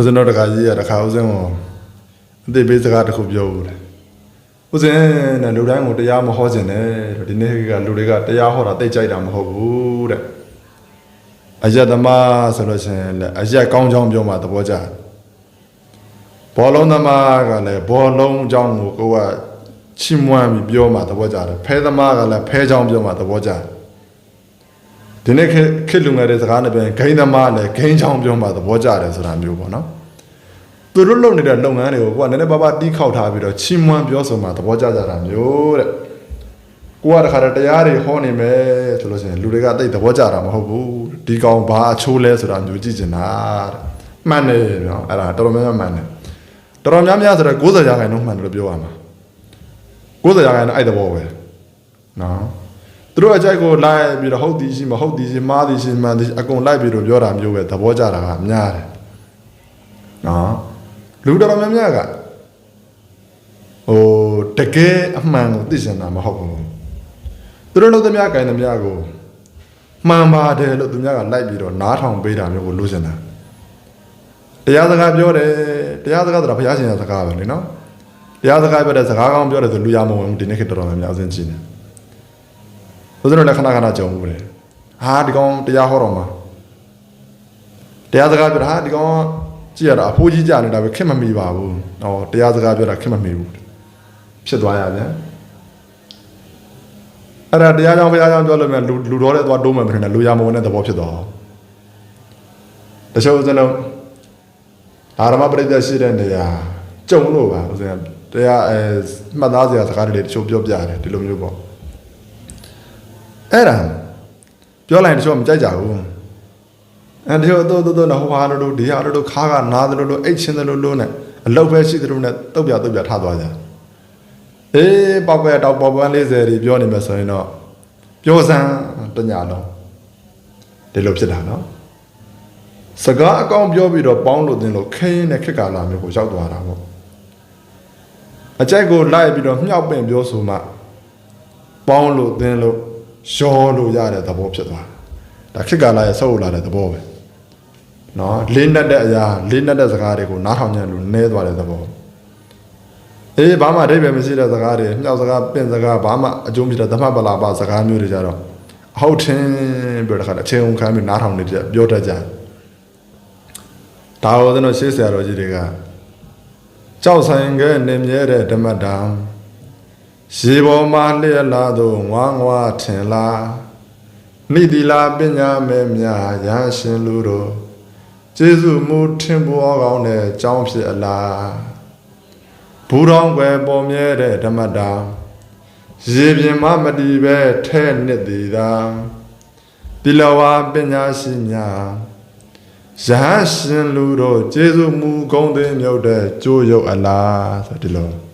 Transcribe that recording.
ဦးဇင်းတော်တခါကြီးရတခါဦးဇင်းကိုအသေးပေးစကားတစ်ခုပြောဦးတယ်ဦးဇင်းနဲ့လူတိုင်းကိုတရားမဟောခြင်းနဲ့တဲ့ဒီနေ့ကလူတွေကတရားဟောတာတိတ်ကြိုက်တာမဟုတ်ဘူးတဲ့အယက်သမားဆိုလို့ရှိရင်လည်းအယက်ကောင်းကြောင်းပြောမှသဘောကျတယ်ဘောလုံးသမားကလည်းဘောလုံးကြောင်းကိုကိုကချီးမွမ်းပြီးပြောမှသဘောကျတယ်ဖဲသမားကလည်းဖဲကြောင်းပြောမှသဘောကျတယ် ဒီနေ့ခေတ်ခေတ်လူငယ်တဲ့စကားနဲ့ပြန်ဂိမ်းသမားလည်းဂိမ်းကြောင်းပြောမှသဘောကျတယ်ဆိုတာမျိုးပေါ့နော်သူတို့လုပ်နေတဲ့လုပ်ငန်းတွေကိုကိုကနည်းနည်းပါးပါးတီးခေါက်ထားပြီးတော့ချီးမွမ်းပြောဆိုမှသဘောကျကြတာမျိုးတဲ့ကိုကတခါတည်းတရားတွေဟောနေမယ်ဆိုလို့ရှိရင်လူတွေကတိတ်သဘောကျတာမဟုတ်ဘူးဒီကောင်ဘာအချိုးလဲဆိုတာမျိုးကြည့်ကျင်တာတဲ့မှန်တယ်နော်အဲ့ဒါတော်တော်များများမှန်တယ်တော်တော်များများဆိုတော့90ရာခိုင်နှုန်းမှန်တယ်လို့ပြောရမှာ90ရာခိုင်နှုန်းအဲ့တဘောပဲနော် သူတို့အကြိုက်ကိုလိုက်ပြီးတော့ဟုတ်သည်ရှိမဟုတ်သည်ရှိမှားသည်ရှိမှန်သည်ရှိအကုန်လိုက်ပြီးတော့ပြောတာမျိုးပဲသဘောကျတာကများတယ်နော်လူတော်တော်များများကဟိုတကယ်အမှန်ကိုသိစင်တာမဟုတ်ဘူးသူတို့လို့သမျှကိုင်သမျှကိုမှန်ပါတယ်လို့သူများကလိုက်ပြီးတော့နားထောင်ပေးတာမျိုးကိုလို့စင်တာတရားစကားပြောတယ်တရားစကားဆိုတာဘုရားရှင်ရဲ့စကားပဲလေနော်တရားစကားပြောတဲ့စကားကောင်းပြောတယ်ဆိုလူရမဝင်ဘူးဒီနေ့ခေတ်တော်တော်များများအစဉ်ကြည့်နေ ဘုရားတို့လည်းခဏခဏကြုံဘူးလေဟာဒီကောင်တရားဟောတော်မှာတရားစကားပြောတာဟာဒီကောင်ကြည့်ရတာအဖိုးကြီးကြနေတာပဲခက်မမီပါဘူးဟောတရားစကားပြောတာခက်မမီဘူးဖြစ်သွားရပြန်အဲ့ဒါတရားကြောင့်ဘုရားကြောင့်ပြောလို့မြန်လူလူတော်တဲ့သွားတိုးမှမဖြစ်နဲ့လူရမဝင်တဲ့သဘောဖြစ်သွားတချို့ဦးဇင်းတို့ဓမ္မပရိသတ်ရှိတဲ့နေရာကြုံလို့ပါဦးဇင်းတရားအဲမှတ်သားစရာစကားတွေတချို့ပြောပြတယ်ဒီလိုမျိုးပေါ့ အဲ့ဒါပြောလိုက်တချို့မကြိုက်ကြဘူးအဲတချို့တော့တော့တော့ဟိုဟာလို့ဒီဟာလို့ခါကနားတယ်လို့အိတ်ချင်းတယ်လို့လို့နဲ့အလောက်ပဲရှိတယ်လို့နဲ့တုတ်ပြတုတ်ပြထားသွားကြအေးပေါက်ပဲတောက်ပေါက်ပန်း40တွေပြောနေမယ်ဆိုရင်တော့ပြောစမ်းတညာလုံးဒီလိုဖြစ်တာနော်စကားအကောင်ပြောပြီးတော့ပေါင်းလို့တင်လို့ခင်းတဲ့ခက်ကာလာမျိုးကိုရောက်သွားတာပေါ့အကြိုက်ကိုလိုက်ပြီးတော့မြှောက်ပင်ပြောဆိုမှပေါင်းလို့တင်လို့ ရောလို့ရတဲ့သဘောဖြစ်သွားတာဒါခက်ကာလာရဲ့ဆုပ်လာတဲ့သဘောပဲနော်လေးနက်တဲ့အရာလေးနက်တဲ့စကားတွေကိုနားထောင်ကြလို့နဲသွားတဲ့သဘောအေးဘာမှအဓိပ္ပာယ်မရှိတဲ့စကားတွေမြှောက်စကားပင့်စကားဘာမှအကျုံးပြတဲ့သမပလာပစကားမျိုးတွေကြတော့အဟုတ်ထင်းပြောတဲ့ခါအချင်းုံခံပြီးနားထောင်နေကြပြောတတ်ကြတယ်ဒါဟောတဲ့တော့ရှေးဆရာတော်ကြီးတွေကကြောက်ဆိုင်ကနေမြဲတဲ့ဓမ္မတံ ရေပေါ်မှာလျက်လာသို့ငွားငွားထင်လားမိတိလာပညာမဲ့မြာရဟန်းရှင်လူတို့ကျေးဇူးမူထင်ပေါ်ကောင်းတဲ့ကြောင်းဖြစ်အလားဘူတော်ွယ်ပေါ်မြဲတဲ့ဓမ္မတာရေပြင်မမတီပဲထဲနှစ်သေးသာတိလဝါပညာရှိများရဟန်းရှင်လူတို့ကျေးဇူးမူကောင်းတဲ့မြုပ်တဲ့ကြိုးရုပ်အလားဆိုဒီလို